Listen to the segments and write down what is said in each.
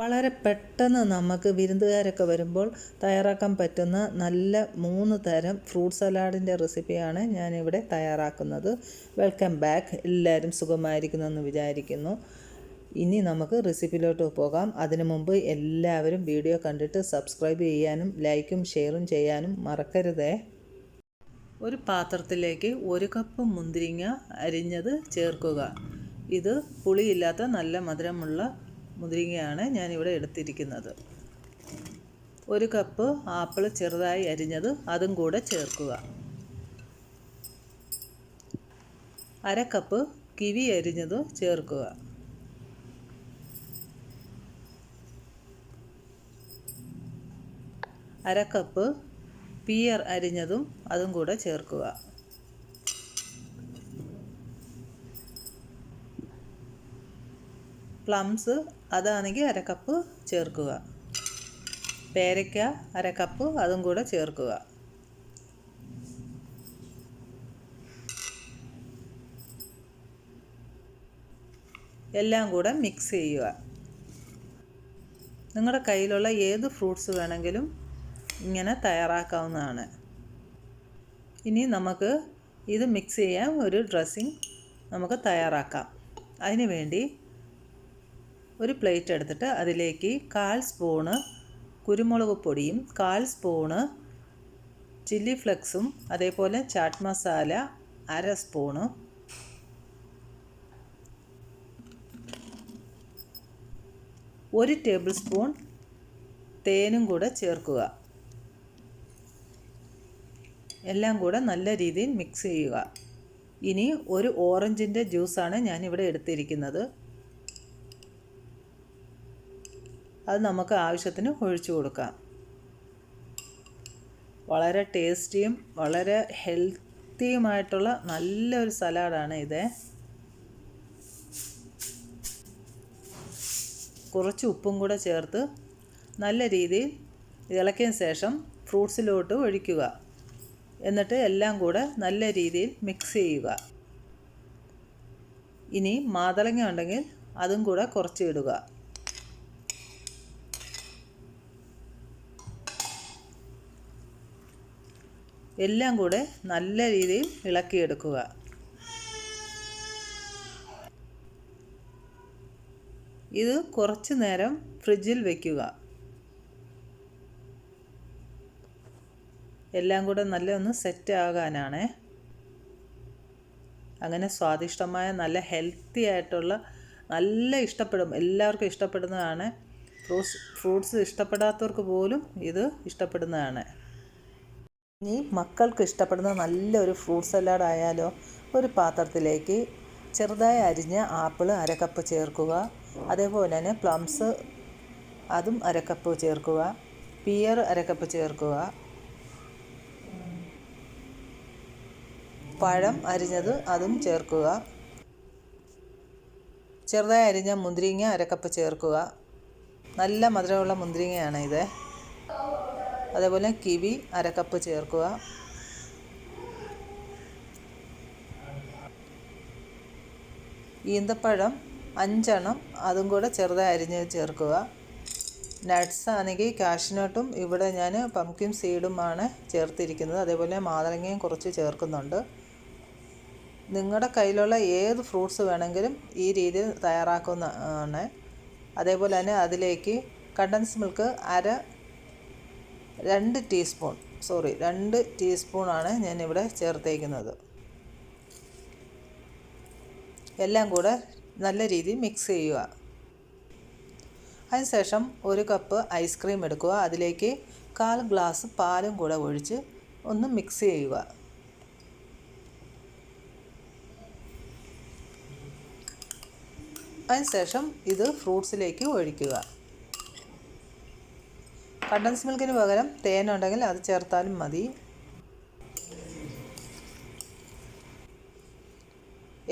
വളരെ പെട്ടെന്ന് നമുക്ക് വിരുന്നുകാരൊക്കെ വരുമ്പോൾ തയ്യാറാക്കാൻ പറ്റുന്ന നല്ല മൂന്ന് തരം ഫ്രൂട്ട് സലാഡിന്റെ റെസിപ്പിയാണ് ഞാനിവിടെ തയ്യാറാക്കുന്നത്. Welcome back. എല്ലാവരും സുഖമായിരിക്കുന്നെന്ന് വിചാരിക്കുന്നു. ഇനി നമുക്ക് റെസിപ്പിയിലോട്ട് പോകാം. അതിനു മുമ്പ് എല്ലാവരും വീഡിയോ കണ്ടിട്ട് സബ്സ്ക്രൈബ് ചെയ്യാനും ലൈക്കും ഷെയറും ചെയ്യാനും മറക്കരുതേ. ഒരു പാത്രത്തിലേക്ക് ഒരു കപ്പ് മുന്തിരിങ്ങ അരിഞ്ഞത് ചേർക്കുക. ഇത് പുളിയില്ലാത്ത നല്ല മധുരമുള്ള മുന്തിരിങ്ങയാണ് ഞാനിവിടെ എടുത്തിരിക്കുന്നത്. ഒരു കപ്പ് ആപ്പിൾ ചെറുതായി അരിഞ്ഞത് അതും കൂടെ ചേർക്കുക. അര കപ്പ് കിവി അരിഞ്ഞത് ചേർക്കുക. അര കപ്പ് പിയർ അരിഞ്ഞതും അതും കൂടെ ചേർക്കുക. പ്ലംസ് അതാണെങ്കിൽ അര കപ്പ് ചേർക്കുക. പേരയ്ക്ക അര കപ്പ് അതും കൂടെ ചേർക്കുക. എല്ലാം കൂടെ മിക്സ് ചെയ്യുക. നിങ്ങളുടെ കയ്യിലുള്ള ഏത് ഫ്രൂട്ട്സ് വേണമെങ്കിലും ഇങ്ങനെ തയ്യാറാക്കാവുന്നതാണ്. ഇനി നമുക്ക് ഇത് മിക്സ് ചെയ്യാൻ ഒരു ഡ്രസ്സിങ് നമുക്ക് തയ്യാറാക്കാം. അതിനു വേണ്ടി ഒരു പ്ലേറ്റ് എടുത്തിട്ട് അതിലേക്ക് കാൽ സ്പൂണ് കുരുമുളക് പൊടിയും കാൽ സ്പൂണ് ചില്ലി ഫ്ലെക്സും അതേപോലെ ചാട്ട് മസാല അര സ്പൂണ്. ഒരു ടേബിൾ സ്പൂൺ തേനും കൂടെ ചേർക്കുക. എല്ലാം കൂടെ നല്ല രീതിയിൽ മിക്സ് ചെയ്യുക. ഇനി ഒരു ഓറഞ്ചിന്റെ ജ്യൂസാണ് ഞാനിവിടെ എടുത്തിരിക്കുന്നത്. അത് നമുക്ക് ആവശ്യത്തിന് ഒഴിച്ചു കൊടുക്കാം. വളരെ ടേസ്റ്റിയും വളരെ ഹെൽത്തിയുമായിട്ടുള്ള നല്ലൊരു സലാഡാണ് ഇത്. കുറച്ച് ഉപ്പും കൂടെ ചേർത്ത് നല്ല രീതിയിൽ ഇളക്കിയ ശേഷം ഫ്രൂട്ട്സിലോട്ട് ഒഴിക്കുക. എന്നിട്ട് എല്ലാം കൂടെ നല്ല രീതിയിൽ മിക്സ് ചെയ്യുക. ഇനി മാതളങ്ങ ഉണ്ടെങ്കിൽ അതും കൂടെ കുറച്ച് ഇടുക. എല്ലാം കൂടെ നല്ല രീതിയിൽ ഇളക്കിയെടുക്കുക. ഇത് കുറച്ച് നേരം ഫ്രിഡ്ജിൽ വയ്ക്കുക എല്ലാം കൂടെ നല്ല ഒന്ന് സെറ്റ് ആകാനാണ്. അങ്ങനെ സ്വാദിഷ്ടമായ നല്ല ഹെൽത്തി ആയിട്ടുള്ള നല്ല ഇഷ്ടപ്പെടും എല്ലാവർക്കും ഇഷ്ടപ്പെടുന്നതാണ്. ഫ്രൂട്ട്സ് ഫ്രൂട്ട്സ് ഇഷ്ടപ്പെടാത്തവർക്ക് പോലും ഇത് ഇഷ്ടപ്പെടുന്നതാണ്. ഇനി മക്കൾക്ക് ഇഷ്ടപ്പെടുന്ന നല്ലൊരു ഫ്രൂട്ട് സലാഡ് ആയാലോ ഒരു പാത്രത്തിലേക്ക് ചെറുതായി അരിഞ്ഞ ആപ്പിൾ അരക്കപ്പ് ചേർക്കുക. അതേപോലെ തന്നെ പ്ലംസ് അതും അരക്കപ്പ് ചേർക്കുക. പിയർ അരക്കപ്പ് ചേർക്കുക. പഴം അരിഞ്ഞത് അതും ചേർക്കുക. ചെറുതായി അരിഞ്ഞ മുന്തിരിങ്ങ അരക്കപ്പ് ചേർക്കുക. നല്ല മധുരമുള്ള മുന്തിരിങ്ങയാണ് ഇത്. അതേപോലെ കിവി കപ്പ് ചേർക്കുക. ഈന്തപ്പഴം അഞ്ചെണ്ണം അതും കൂടെ ചെറുതായി അരിഞ്ഞ് ചേർക്കുക. നട്ട്സ് ആണെങ്കിൽ കാഷ്നട്ടും ഇവിടെ ഞാൻ പംകിൻ സീഡുമാണ് ചേർത്തിരിക്കുന്നത്. അതേപോലെ മാതളങ്ങയും കുറച്ച് ചേർക്കുന്നുണ്ട്. നിങ്ങളുടെ കയ്യിലുള്ള ഏത് ഫ്രൂട്ട്സ് വേണമെങ്കിലും ഈ രീതിയിൽ തയ്യാറാക്കുന്നതാണ് അതേപോലെ തന്നെ അതിലേക്ക് കണ്ടൻസ് മിൽക്ക് അര രണ്ട് ടീസ്പൂൺ സോറി രണ്ട് ടീസ്പൂണാണ് ഞാനിവിടെ ചേർത്തേക്കുന്നത്. എല്ലാം കൂടെ നല്ല രീതിയിൽ മിക്സ് ചെയ്യുക. അതിനുശേഷം ഒരു കപ്പ് ഐസ്ക്രീം എടുക്കുക. അതിലേക്ക് കാൽ ഗ്ലാസ് പാലും കൂടെ ഒഴിച്ച് ഒന്ന് മിക്സ് ചെയ്യുക. അതിനുശേഷം ഇത് ഫ്രൂട്ട്സിലേക്ക് ഒഴിക്കുക. കണ്ടൻസ് മിൽക്കിന് പകരം തേനുണ്ടെങ്കിൽ അത് ചേർത്താലും മതി.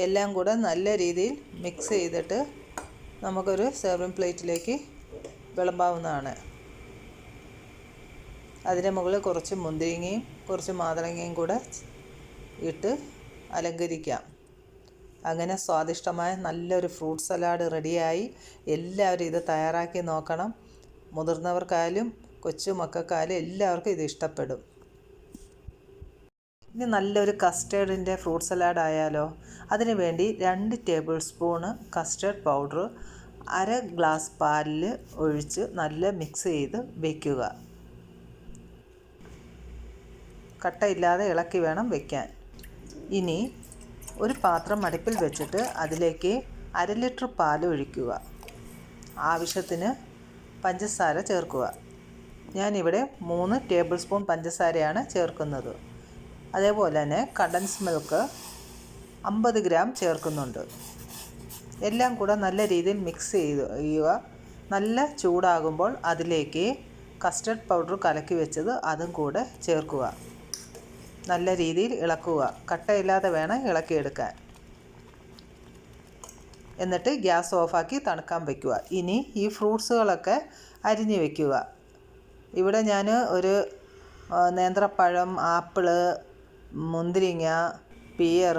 എല്ലാം കൂടെ നല്ല രീതിയിൽ മിക്സ് ചെയ്തിട്ട് നമുക്കൊരു സെർവിങ് പ്ലേറ്റിലേക്ക് വിളമ്പാവുന്നതാണ്. അതിന്റെ മുകളിൽ കുറച്ച് മുന്തിരിങ്ങയും കുറച്ച് മാതളങ്ങയും കൂടെ ഇട്ട് അലങ്കരിക്കാം. അങ്ങനെ സ്വാദിഷ്ടമായ നല്ലൊരു ഫ്രൂട്ട് സലാഡ് റെഡിയായി എല്ലാവരും ഇത് തയ്യാറാക്കി നോക്കണം. മുതിർന്നവർക്കായാലും കൊച്ചു മക്കാലും എല്ലാവർക്കും ഇത് ഇഷ്ടപ്പെടും. ഇനി നല്ലൊരു കസ്റ്റേർഡിന്റെ ഫ്രൂട്ട് സലാഡ് ആയാലോ? അതിനു വേണ്ടി രണ്ട് ടേബിൾ സ്പൂണ് കസ്റ്റേർഡ് പൗഡർ അര ഗ്ലാസ് പാലിൽ ഒഴിച്ച് നല്ല മിക്സ് ചെയ്ത് വയ്ക്കുക കട്ടയില്ലാതെ ഇളക്കി വേണം വയ്ക്കാൻ ഇനി ഒരു പാത്രം അടുപ്പിൽ വെച്ചിട്ട് അതിലേക്ക് അര ലിറ്റർ പാൽ ഒഴിക്കുക. ആവശ്യത്തിന് പഞ്ചസാര ചേർക്കുക. ഞാനിവിടെ മൂന്ന് ടേബിൾ സ്പൂൺ പഞ്ചസാരയാണ് ചേർക്കുന്നത്. അതേപോലെ തന്നെ കണ്ടൻസ് മിൽക്ക് അമ്പത് ഗ്രാം ചേർക്കുന്നുണ്ട്. എല്ലാം കൂടെ നല്ല രീതിയിൽ മിക്സ് ചെയ്ത് ചെയ്യുക. നല്ല ചൂടാകുമ്പോൾ അതിലേക്ക് കസ്റ്റർഡ് പൗഡർ കലക്കി വെച്ചത് അതും കൂടെ ചേർക്കുക. നല്ല രീതിയിൽ ഇളക്കുക. കട്ടയില്ലാതെ വേണം ഇളക്കിയെടുക്കാൻ. എന്നിട്ട് ഗ്യാസ് ഓഫാക്കി തണുക്കാൻ വയ്ക്കുക ഇനി ഈ ഫ്രൂട്ട്സുകളൊക്കെ അരിഞ്ഞു വയ്ക്കുക ഇവിടെ ഞാൻ ഒരു നേന്ത്രപ്പഴം ആപ്പിൾ മുന്തിരിങ്ങ പിയർ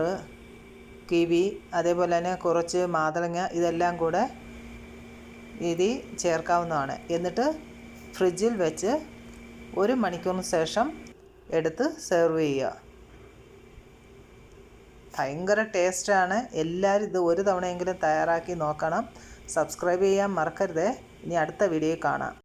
കിവി അതേപോലെ തന്നെ കുറച്ച് മാതളങ്ങ ഇതെല്ലാം കൂടെ ഇതിൽ ചേർക്കാവുന്നതാണ്. എന്നിട്ട് ഫ്രിഡ്ജിൽ വെച്ച് ഒരു മണിക്കൂറിന് ശേഷം എടുത്ത് സെർവ് ചെയ്യുക. ഭയങ്കര ടേസ്റ്റാണ് എല്ലാവരും ഇത് ഒരു തവണയെങ്കിലും തയ്യാറാക്കി നോക്കണം. സബ്സ്ക്രൈബ് ചെയ്യാൻ മറക്കരുത്. ഇനി അടുത്ത വീഡിയോ കാണാം.